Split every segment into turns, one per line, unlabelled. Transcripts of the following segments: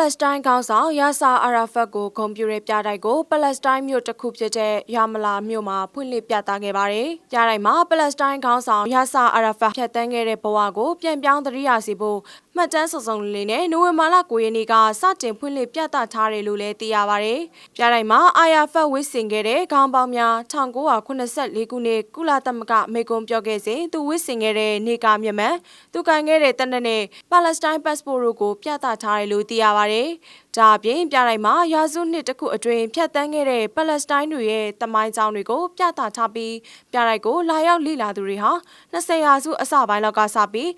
လက်စတိုင်းခေါင်းဆောင်ယာဆာအာရာဖတ်ကိုဂုဏ်ပြုတဲ့ပြတိုက်ကိုပလက်စတိုင်းမြို့တစ်ခုဖြစ်တဲ့ယာမလာမြို့မှာဖွင့်လှစ်ပြသခဲ့ပါတယ်။ပြတိုက်မှာပလက်စတိုင်းခေါင်းဆောင်ယာဆာအာရာဖတ်ဖြတ်တန်းခဲ့တဲ့ဘဝကိုပြန်ပြောင်းသတိရစေဖို့ မှတ်တမ်းစုံစုံလေးနဲ့နိုဝင်ဘာလ9ရက်နေ့ကစတင်ဖွင့်လှစ်ပြသထားတယ်လို့လည်းသိရပါတယ်။ပြတိုက်မှာအာရာဖတ်ဝစ်စင်ခဲ့တဲ့ခေါင်းပေါင်းများ1984ခုနှစ်ကုလသမဂ္ဂမေကွန်ပြောခဲ့စဉ်သူဝစ်စင်ခဲ့တဲ့နေကာမြမန်သူကန်ခဲ့တဲ့တနက်နဲ့ပါလက်စတိုင်းပတ်စပို့တို့ကိုပြသထားတယ်လို့သိရပါတယ်။ ဒါအပြင်ပြတိုင်းမှာရာစုနှစ်တစ်ခုအတွင်းဖြတ်တန်းခဲ့တဲ့ပါလက်စတိုင်းတွေရဲ့တမိုင်းကြောင်းတွေကိုပြသထားပြီးပြတိုင်းကိုလာရောက်လေ့လာသူတွေဟာ20ရာစုအစပိုင်းလောက်ကစပြီး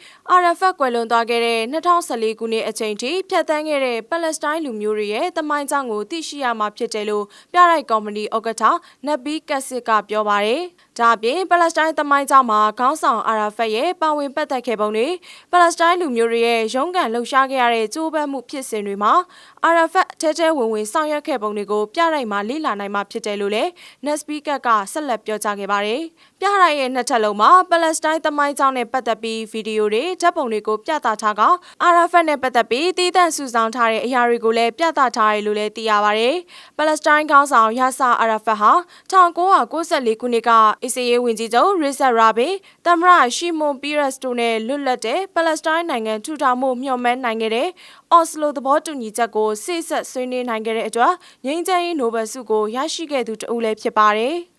RFF ကွယ်လွန်သွားခဲ့တဲ့2014ခုနှစ်အချိန်ထိဖြတ်တန်းခဲ့တဲ့ပါလက်စတိုင်းလူမျိုးတွေရဲ့တမိုင်းကြောင်းကိုသိရှိရမှာဖြစ်တယ်လို့ပြတိုင်းကော်မတီဥက္ကဋ္ဌနဘီကက်စစ်ကပြောပါတယ်။ ဒါအပြင်ပါလက်စတိုင်းတမိုင်းကြောင်းမှာခေါင်းဆောင် RFF ရဲ့ပါဝင်ပတ်သက်ခဲ့ပုံတွေပါလက်စတိုင်းလူမျိုးတွေရဲ့ရုန်းကန်လှုပ်ရှားခဲ့ရတဲ့ကြိုးပမ်းမှုဖြစ်စဉ်တွေမှာ RFF ထဲထဲဝင်ဝင်ဆောင်ရွက်ခဲ့ပုံတွေကိုပြရိုက်မှာလေ့လာနိုင်မှာဖြစ်တယ်လို့လည်း Nespeaker ကဆက်လက်ပြောကြားခဲ့ပါတယ်။ပြရိုက်ရဲ့နှစ်ထပ်လုံးမှာပါလက်စတိုင်းတမိုင်းကြောင်းနဲ့ပတ်သက်ပြီးဗီဒီယိုတွေဓာတ်ပုံတွေကိုပြသထားက RFF နဲ့ပတ်သက်ပြီးတည်တံ့စုဆောင်းထားတဲ့အရာတွေကိုလည်းပြသထားတယ်လို့လည်းသိရပါတယ်။ပါလက်စတိုင်းခေါင်းဆောင်ယာဆာ RFF ဟာ1994ခုနှစ်ကအစ္စရေးဝန်ကြီးချုပ်ရီဆက်ရာဘီသမ္မတရှီမွန်ပီရက်စ်တို့နဲ့လွတ်လပ်တဲ့ပါလက်စတိုင်းနိုင်ငံထူထောင်မှုမျှော်မှန်းနိုင်ခဲ့တဲ့အော်စလိုသဘောတူညီချက်ကိုစိတ်ဆက်ဆွေးနွေးနိုင်ခဲ့တဲ့အတွက်ငြိမ်းချမ်းရေးနိုဘယ်ဆုကိုရရှိခဲ့သူတဦးလည်းဖြစ်ပါတယ်။